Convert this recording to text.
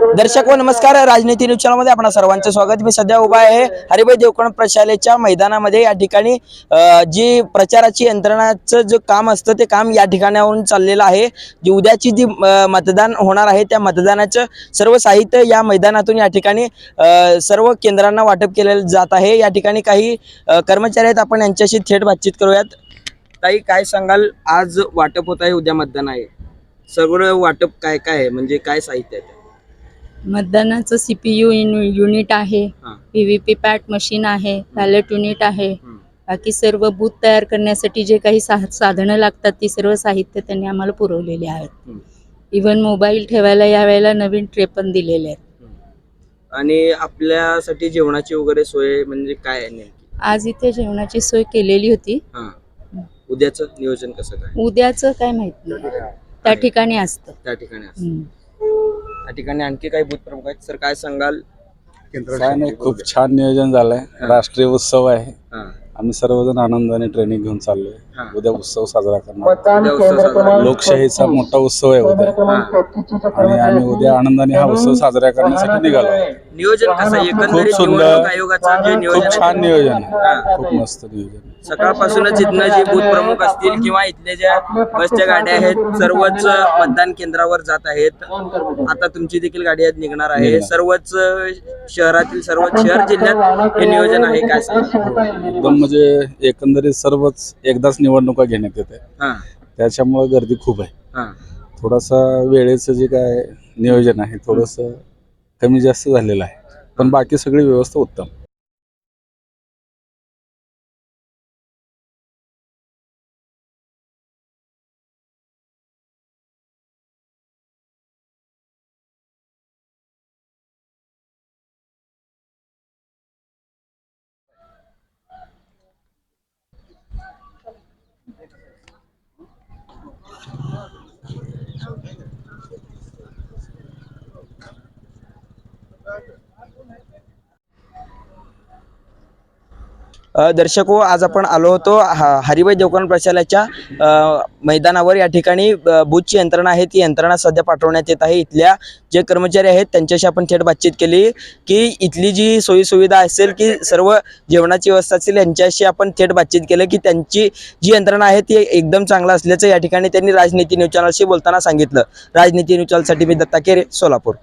दर्शक व नमस्कार. राजनीती न्यूज चॅनलमध्ये आपणा सर्वांचं स्वागत. मी सध्या उभा आहे हरिभाई देवकण प्रशालेच्या मैदानामध्ये. या ठिकाणी जी प्रचाराची यंत्रणाचं जे काम असतं ते काम या ठिकाणावरून चाललेलं आहे. जी उद्याची जी मतदान होणार आहे त्या मतदानाचं सर्व साहित्य या मैदानातून या ठिकाणी सर्व केंद्रांना वाटप केलेलं जात आहे. या ठिकाणी काही कर्मचारी आहेत. आपण यांच्याशी थेट बातचीत करूयात. ताई काय सांगाल? आज वाटप होत आहे उद्या मतदान आहे. सगळं वाटप काय काय आहे? म्हणजे काय साहित्य आहे? मतदानाचं सीपीयू युनिट आहे. पीव्हीपी पॅट मशीन आहे बॅलेट युनिट आहे. बाकी सर्व बूथ तयार करण्यासाठी जे काही साधनं लागतात ती सर्व साहित्य त्यांनी आम्हाला पुरवलेले आहेत. इवन मोबाईल ठेवायला यावेळेला नवीन ट्रे पण दिलेले आहेत. आणि आपल्यासाठी जेवणाची वगैरे सोय म्हणजे काय आज इथे जेवणाची सोय केलेली होती. उद्याचं नियोजन कसं काय? उद्याचं काय माहीत नाही. त्या ठिकाणी असतं. त्या ठिकाणी त्या ठिकाणी आणखी काही बूथ प्रमुख आहेत. सर काय सांगाल? काय नाही खूप छान नियोजन झालंय. राष्ट्रीय उत्सव आहे. हा. आम्ही सर्वजण आनंदाने ट्रेनिंग घेऊन चाललोय हा. उद्या उत्सव साजरा करणार. लोकशाहीचा मोठा उत्सव आहे उद्या हा. आणि आम्ही उद्या आनंदाने हा उत्सव साजरा करण्यासाठी निघालो. नियोजन कसं आहे एकंदरीत सुंदर. खूप छान नियोजन. आहे खूप मस्त नियोजन. सकाळपासूनच इथनं जे बूथ प्रमुख असतील किंवा इथल्या ज्या बसच्या गाड्या आहेत सर्वच मतदान केंद्रावर जात आहेत आता तुमची देखील गाडी आज निघणार आहे. सर्वच शहरातील सर्व शहर जिल्ह्यात हे नियोजन आहे काय एकदम म्हणजे एकंदरीत सर्वच एकदाच निवडणुका घेण्यात येते. हा. त्याच्यामुळे गर्दी खूप आहे. थोडासा वेळेचं जे काय नियोजन आहे थोडंसं कमी जास्त झालेलं आहे. पण बाकी सगळी व्यवस्था उत्तम. दर्शको हो, आज आपण आलो होतो हा- हरिभाई देवकरण प्रशालेच्या मैदानावर. या ठिकाणी बूथची यंत्रणा आहे ती यंत्रणा सध्या पाठवण्यात येत आहे. इथल्या जे कर्मचारी आहेत त्यांच्याशी आपण थेट बातचीत केली की इथली जी सोयीसुविधा असेल की सर्व जेवणाची व्यवस्था असेल यांच्याशी आपण थेट बातचीत केलं की त्यांची जी यंत्रणा आहे ती एकदम चांगलं असल्याचं या ठिकाणी त्यांनी राजनीती न्यूज चॅनलशी बोलताना सांगितलं. राजनीती न्यूज चॅनलसाठी मी दत्ता केरे सोलापूर.